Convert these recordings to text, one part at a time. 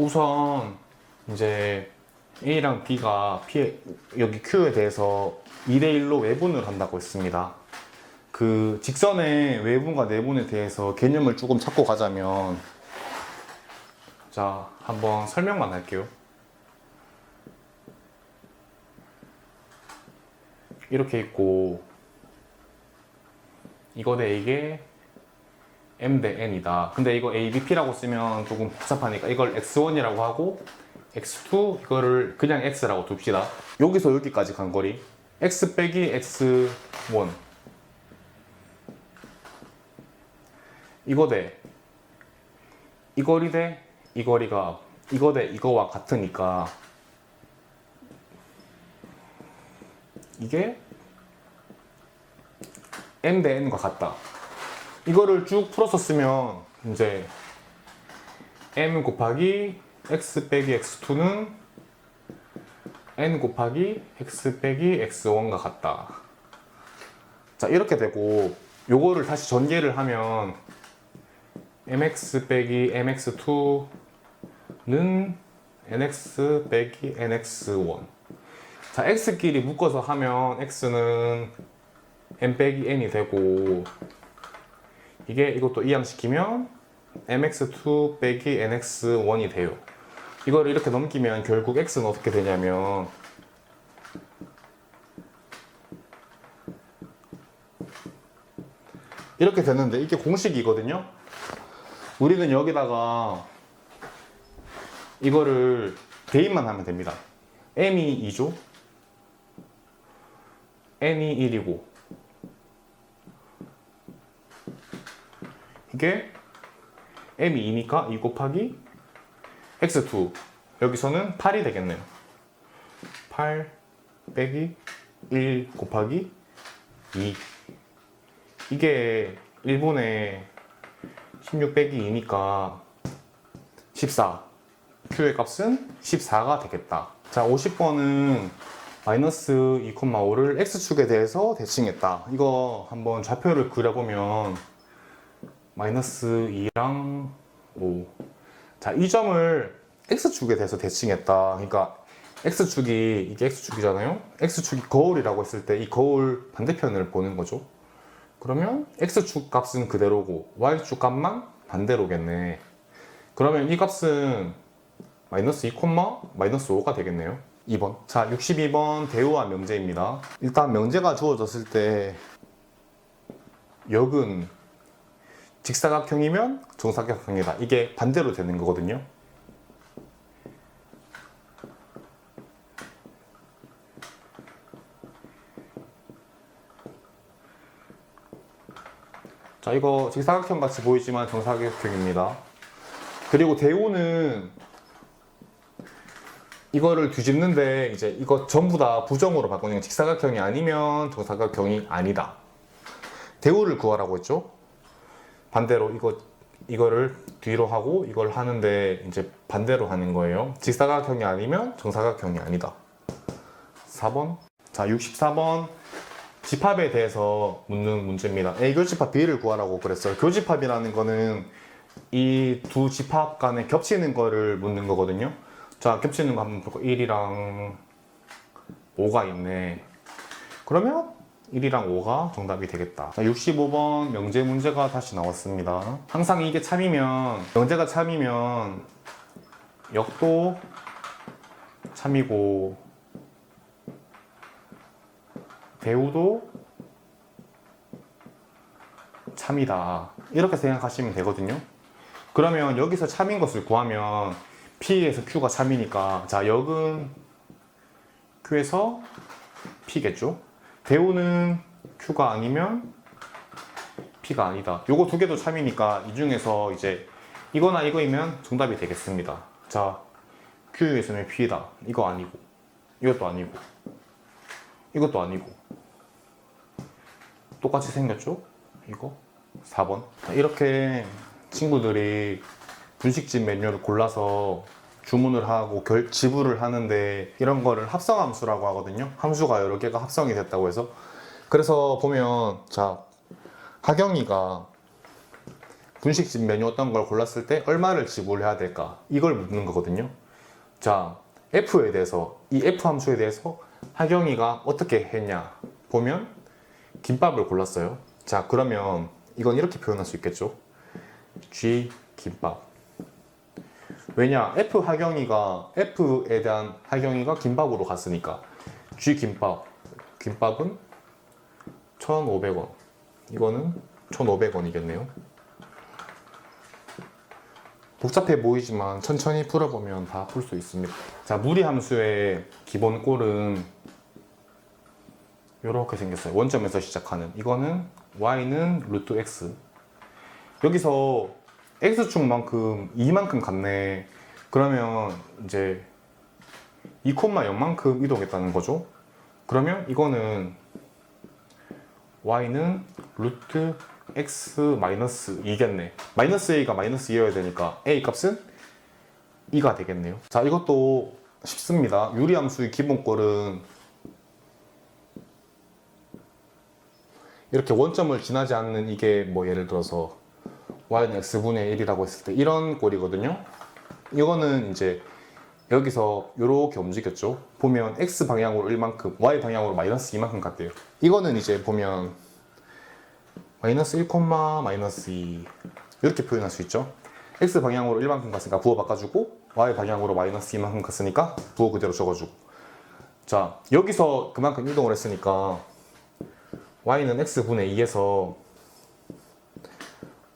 우선 이제 A랑 B가 P, 여기 Q에 대해서 2대1로 외분을 한다고 했습니다. 그 직선의 외분과 내분에 대해서 개념을 조금 찾고 가자면 자 한번 설명만 할게요. 이렇게 있고 이거 대 이게 m 대 n이다. 근데 이거 ABP라고 쓰면 조금 복잡하니까 이걸 x1이라고 하고 x2 이거를 그냥 x라고 둡시다. 여기서 여기까지 간 거리 x 빼기 x1 이거 대 이 거리 대 이 거리가 이거 대 이거와 같으니까 이게 m 대 n과 같다. 이거를 쭉 쓰면 이제 m 곱하기 x 빼기 x2는 n 곱하기 x 빼기 x1과 같다. 자 이렇게 되고 요거를 다시 전개를 하면 mx 빼기 mx2는 nx 빼기 nx1 자 x끼리 묶어서 하면 x는 m 빼기 n이 되고 이게 이것도 이항시키면 mx2 빼기 nx1이 돼요. 이거를 이렇게 넘기면 결국 x는 어떻게 되냐면 이렇게 되는데 이게 공식이거든요. 우리는 여기다가 이거를 대입만 하면 됩니다. m이 2죠. n이 1이고 이게 m이 2니까 2 곱하기 x2 여기서는 8이 되겠네요. 8 빼기 1 곱하기 2 이게 1분의 16 빼기 2니까 14 Q의 값은 14가 되겠다. 자 50번은 마이너스 2,5를 x축에 대해서 대칭했다. 이거 한번 좌표를 그려보면 마이너스 2랑 5. 자, 이 점을 x축에 대해서 대칭했다. 그러니까 x축이 이게 x축이잖아요. x축이 거울이라고 했을 때 이 거울 반대편을 보는 거죠. 그러면 x축 값은 그대로고 y축 값만 반대로겠네. 그러면 이 값은 마이너스 2, 마이너스 5가 되겠네요. 2번. 자, 62번 대우와 명제입니다. 일단 명제가 주어졌을 때 역은 직사각형이면 정사각형이다. 이게 반대로 되는 거거든요. 자, 이거 직사각형 같이 보이지만 정사각형입니다. 그리고 대우는 이거를 뒤집는데 이제 이거 전부 다 부정으로 바꾸는 직사각형이 아니면 정사각형이 아니다. 대우를 구하라고 했죠. 반대로 이거 이거를 뒤로 하고 이걸 하는데 이제 반대로 하는 거예요. 직사각형이 아니면 정사각형이 아니다. 4번. 자, 64번. 집합에 대해서 묻는 문제입니다. A 교집합 B를 구하라고 그랬어요. 교집합이라는 거는 이 두 집합 간에 겹치는 거를 묻는 거거든요. 자, 겹치는 거 한번 볼까? 1이랑 5가 있네. 그러면 1이랑 5가 정답이 되겠다. 자, 65번 명제 문제가 다시 나왔습니다. 항상 이게 참이면, 명제가 참이면, 역도 참이고, 대우도 참이다. 이렇게 생각하시면 되거든요. 그러면 여기서 참인 것을 구하면, P에서 Q가 참이니까, 자, 역은 Q에서 P겠죠? 대우는 Q가 아니면 P가 아니다. 요거 두 개도 참이니까 이 중에서 이제 이거나 이거이면 정답이 되겠습니다. 자, Q에서는 P다. 이거 아니고, 이것도 아니고, 이것도 아니고. 똑같이 생겼죠? 이거 4번. 이렇게 친구들이 분식집 메뉴를 골라서 주문을 하고 결, 지불을 하는데 이런 거를 합성 함수라고 하거든요. 함수가 여러 개가 합성이 됐다고 해서 그래서 보면 자 하경이가 분식집 메뉴 어떤 걸 골랐을 때 얼마를 지불해야 될까? 이걸 묻는 거거든요. 자, F에 대해서 이 F 함수에 대해서 하경이가 어떻게 했냐 보면 김밥을 골랐어요. 자, 그러면 이건 이렇게 표현할 수 있겠죠. G 김밥. 왜냐? F 하경이가 F에 대한 하경이가 김밥으로 갔으니까 G 김밥. 김밥은 1,500원. 이거는 1,500원이겠네요. 복잡해 보이지만 천천히 풀어보면 다 풀 수 있습니다. 자, 무리 함수의 기본 꼴은 이렇게 생겼어요. 원점에서 시작하는. 이거는 y는 루트 x. 여기서 x축만큼 2만큼 같네. 그러면 이제 2,0만큼 이동했다는 거죠. 그러면 이거는 y는 루트 x 마이너스 2겠네. 마이너스 a가 마이너스 2여야 되니까 a 값은 2가 되겠네요. 자, 이것도 쉽습니다. 유리함수의 기본꼴은 이렇게 원점을 지나지 않는 이게 뭐 예를 들어서 y는 x분의 1이라고 했을 때 이런 꼴이거든요. 이거는 이제 여기서 이렇게 움직였죠. 보면 x 방향으로 1만큼, y 방향으로 마이너스 2만큼 갔대요. 이거는 이제 보면 마이너스 1, 마이너스 2 이렇게 표현할 수 있죠. x 방향으로 1만큼 갔으니까 부호 바꿔주고 y 방향으로 마이너스 2만큼 갔으니까 부호 그대로 적어주고 자 여기서 그만큼 이동을 했으니까 y는 x분의 2에서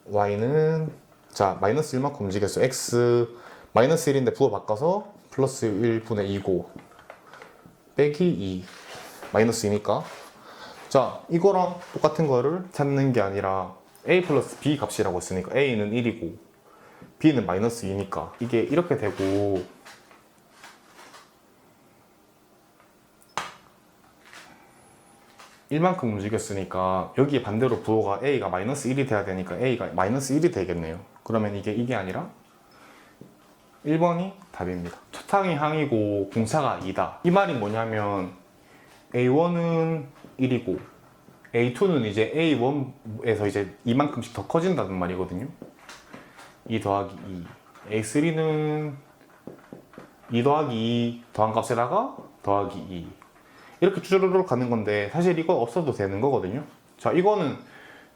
y는 자 마이너스 1만큼 움직였어 x 마이너스 1인데 부호 바꿔서 플러스 1분의 2고 빼기 2 마이너스 2니까. 자 이거랑 똑같은 거를 찾는 게 아니라 a 플러스 b 값이라고 했으니까 a는 1이고 b는 마이너스 2니까 이게 이렇게 되고 일만큼 움직였으니까 여기에 반대로 부호가 a가 마이너스 1이 돼야 되니까 a가 마이너스 1이 되겠네요 그러면 이게 이게 아니라 1번이 답입니다 첫항이 항이고 공차가 2다 이 말이 뭐냐면 A1은 1이고 A2는 이제 A1에서 이제 이만큼씩 더 커진다는 말이거든요. 2 더하기 2. A3는 2 더하기 2 더한 값에다가 더하기 2. 이렇게 쭈르륵 가는 건데 사실 이거 없어도 되는 거거든요. 자, 이거는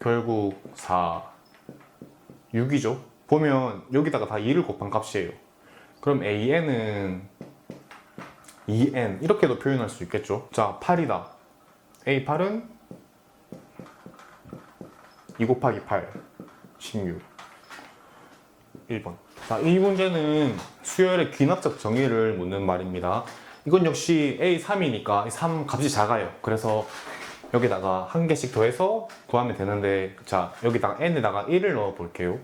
결국 4, 6이죠. 보면 여기다가 다 2를 곱한 값이에요. 그럼 AN은 2n 이렇게도 표현할 수 있겠죠. 자, 8이다. A8은 2 곱하기 8, 16. 1번. 자, 이 문제는 수열의 귀납적 정의를 묻는 말입니다. 이건 역시 A3이니까 3 값이 작아요. 그래서 여기다가 한 개씩 더해서 구하면 되는데, 자, 여기다가 n에다가 1을 넣어 볼게요.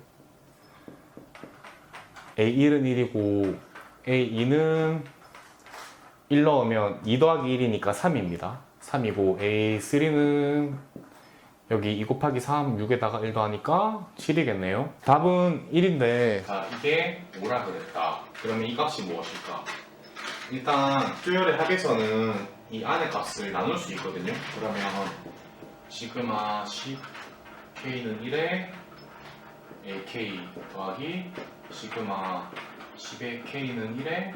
A1은 1이고, A2는 1 넣으면 2 더하기 1이니까 3입니다. 3이고 A3는 여기 2 곱하기 3, 6에다가 1 더하니까 7이겠네요. 답은 1인데 자 이게 뭐라 그랬다. 그러면 이 값이 무엇일까? 일단 수열의 합에서는 이 안의 값을 나눌 수 있거든요. 그러면 시그마 10 K는 1에 AK 더하기 시그마 10의 K는 1에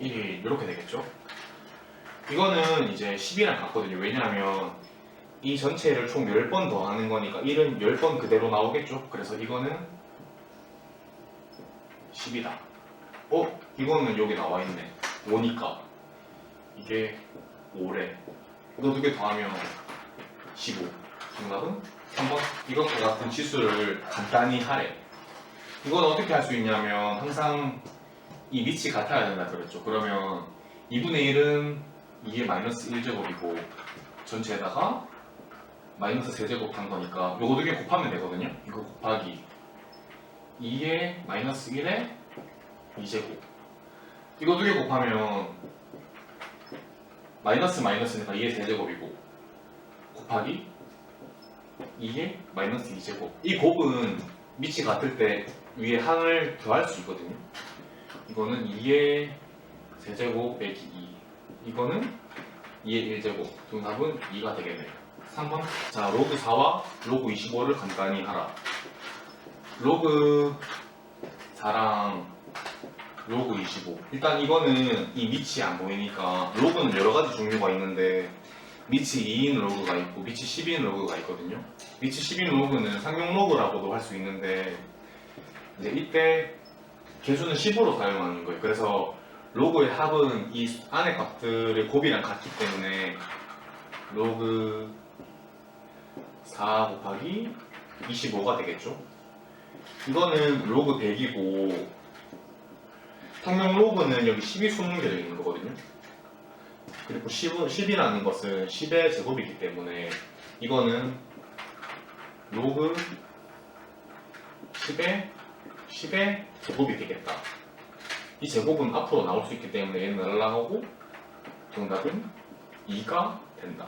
1 이렇게 되겠죠. 이거는 이제 10이랑 같거든요. 왜냐하면 이 전체를 총 10번 더 하는 거니까 1은 10번 그대로 나오겠죠. 그래서 이거는 10이다. 어? 이거는 여기 나와 있네. 5니까 이게 5래. 이거 두 개 더하면 15. 정답은 3번. 이것과 같은 치수를 간단히 하래. 이건 어떻게 할 수 있냐면 항상 이 밑이 같아야 된다 그랬죠. 그러면 2분의 1은 2의 마이너스 1제곱이고 전체에다가 마이너스 세제곱 한 거니까 요거 두 개 곱하면 되거든요. 이거 곱하기 2의 마이너스 1의 2제곱 이거 두 개 곱하면 마이너스 마이너스니까 2의 세제곱이고 곱하기 2의 마이너스 2제곱. 이 곱은 밑이 같을 때 위에 항을 더할 수 있거든요. 이거는 2의 세제곱 빼기 2 이거는 2의 1제곱. 정답은 2가 되겠네요. 3번. 자 로그 4와 로그 25를 간단히 하라. 로그 4랑 로그 25 일단 이거는 이 밑이 안 보이니까 로그는 여러 가지 종류가 있는데 밑이 2인 로그가 있고 밑이 10인 로그가 있거든요. 밑이 10인 로그는 상용 로그라고도 할 수 있는데 이제 이때 개수는 10으로 사용하는 거예요. 그래서 로그의 합은 이 안의 값들의 곱이랑 같기 때문에 로그 4 곱하기 25가 되겠죠? 이거는 로그 100이고 평명 로그는 여기 10이 숨겨져 있는 거거든요. 그리고 10은, 10 이라는 것은 10의 제곱이기 때문에 이거는 로그 10의 10의 제곱이 되겠다. 이 제곱은 앞으로 나올 수 있기 때문에 얘는 날아가고 정답은 2가 된다.